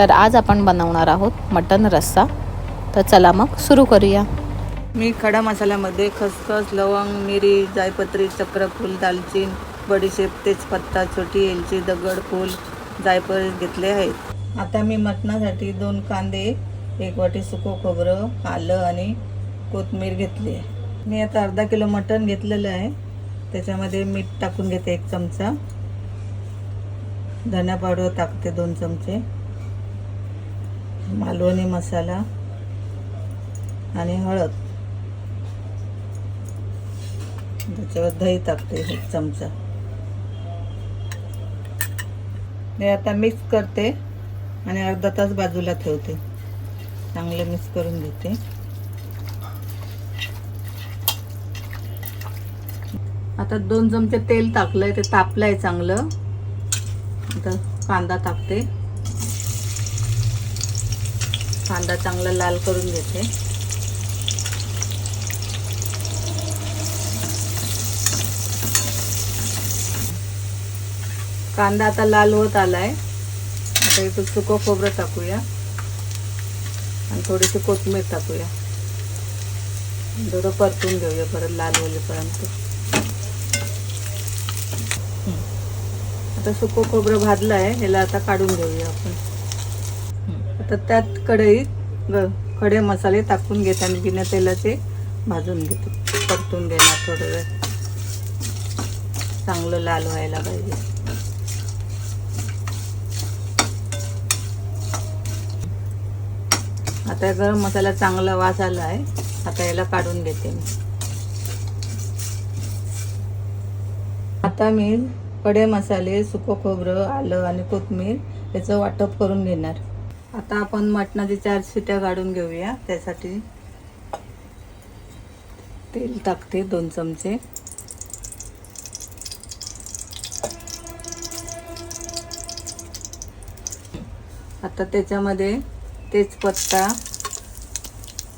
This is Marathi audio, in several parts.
तर आज आपण बनवणार आहोत मटन रस्सा. तर चला मग सुरू करूया. मी खडा मसाल्यामध्ये खसखस लवंग मिरी जायपत्री चक्रफूल दालचीन बडीशेप तेजपत्ता छोटी एलची दगडफूल जायफळ घेतले आहेत. आता मी मटणासाठी दोन कांदे एक वाटी सुको खोबरं आलं आणि कोथमीर घेतली आहे. मी आता अर्धा किलो मटण घेतलेलं आहे. त्याच्यामध्ये मीठ टाकून घेते एक चमचा. धना पावडर टाकते दोन चमचे. मालवणी मसाला आणि हळद. त्याच्यावर दही टाकते एक चमचा. हे आता मिक्स करते आणि अर्धा तास बाजूला ठेवते. चांगले मिक्स करून घेते. आता दोन चमचे तेल टाकलंय ते तापलंय चांगलं. आता कांदा टाकते. कांदा चांगला लाल करून घेते. कांदा आता लाल होत आलाय. आता इथं सुकं खोबरं टाकूया. आणि थोडीशी कोथिंबीर टाकूया. थोडं परतून घेऊया परत लाल होईपर्यंत. आता सुकं खोबरं भाजलं आहे ह्याला आता काढून घेऊया आपण. तर त्यात कढईत ग खडे मसाले टाकून घेते आणि बिना तेलाचे भाजून घेते. परतून घेणार थोडं वेळ. चांगलं लाल व्हायला पाहिजे. आता गरम मसाला चांगला वास आला आहे. आता याला काढून घेते मी. आता मी कडे मसाले सुकं खोबरं आलं आणि कोथमीर याचं वाटप करून घेणार. आता आपण मटणाची चार शिट्या काढून घेऊया. त्यासाठी तेल टाकते दोन चमचे. आता त्याच्यामध्ये तेजपत्ता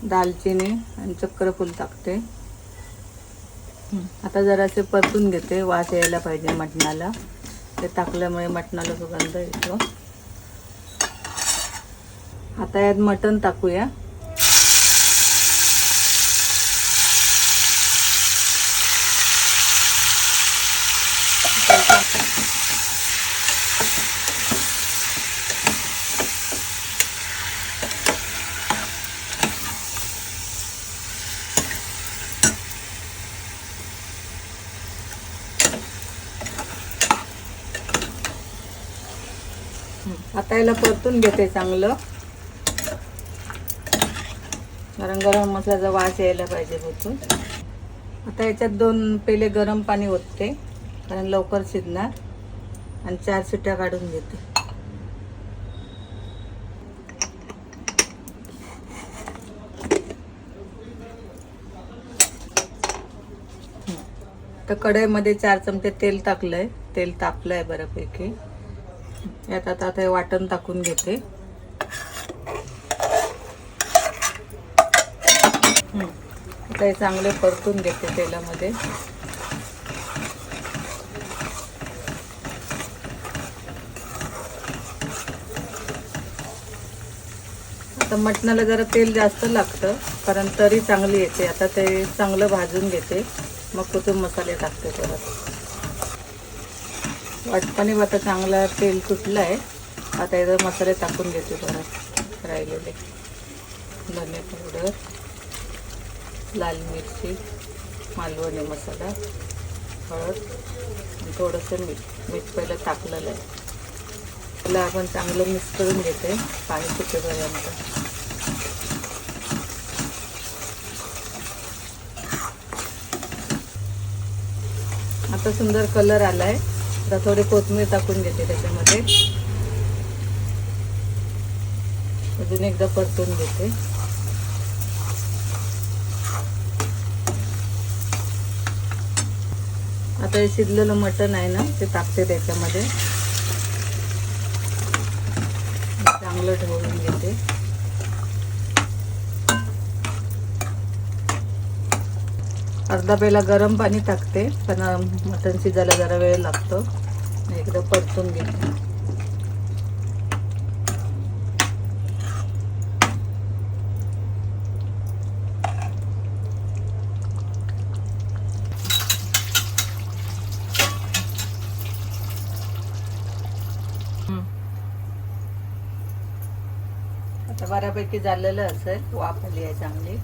दालचिनी आणि चक्रफूल टाकते. आता जरासे परतून घेते. वास यायला पाहिजे मटणाला. ते टाकल्यामुळे मटणाला सुगंध येतो. आता यात मटण टाकूया. आता याला परतून घेते चांगलं. कारण गरम मसाल्याचा वास यायला पाहिजे होतो आता याच्यात दोन पेले गरम पाणी ओतते कारण लवकर शिजणार. आणि चार सुट्ट्या काढून घेते. तर कढईमध्ये चार चमचे तेल टाकलंय. तेल तापलंय बऱ्यापैकी. यात आता आता वाटण टाकून घेते. ते चांगले परतून घेते तेलामध्ये. आता मटणाला जरा तेल जास्त लागतं कारण तरी चांगली येते. आता ते चांगलं भाजून घेते. मग कुठून मसाले टाकते परत. वाटपाने आता चांगला तेल तुटलं आहे आता इथं मसाले टाकून घेते परत राहिलेले. धने पावडर. लाल मिरची मालवणी मसाला हळद थोडंसं मीठ. मीठ पहिलं टाकलेलं आहे. त्याला आपण चांगलं मिक्स करून घेते. पाणी सुटेपर्यंत आता सुंदर कलर आला आहे आता थोडी कोथिंबीर टाकून घेते त्याच्यामध्ये. अजून एकदा परतून घेते. आता हे शिजलेलं मटण आहे ना ते टाकते त्याच्यामध्ये. चांगलं ढवळून घेते. अर्धा पेला गरम पाणी टाकते पण मटण शिजायला जरा वेळ लागतो. एकदा परतून घेते. आता बऱ्यापैकी झालेलं असेल. वापरली आहे चांगली.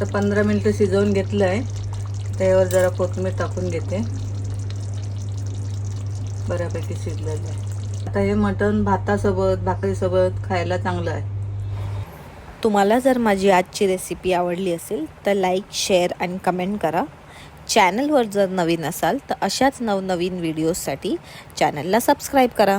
तर पंधरा मिनिटं शिजवून घेतलं आहे त्यावर जरा कोथिंबीर टाकून घेते. बऱ्यापैकी शिजलेलं आहे. आता हे मटण भातासोबत भाकरीसोबत खायला चांगलं आहे. तुम्हाला जर माझी आजची रेसिपी आवडली असेल तर लाईक शेअर आणि कमेंट करा. चॅनलवर जर नवीन असाल तर अशाच नवनवीन व्हिडिओजसाठी चॅनलला सबस्क्राईब करा.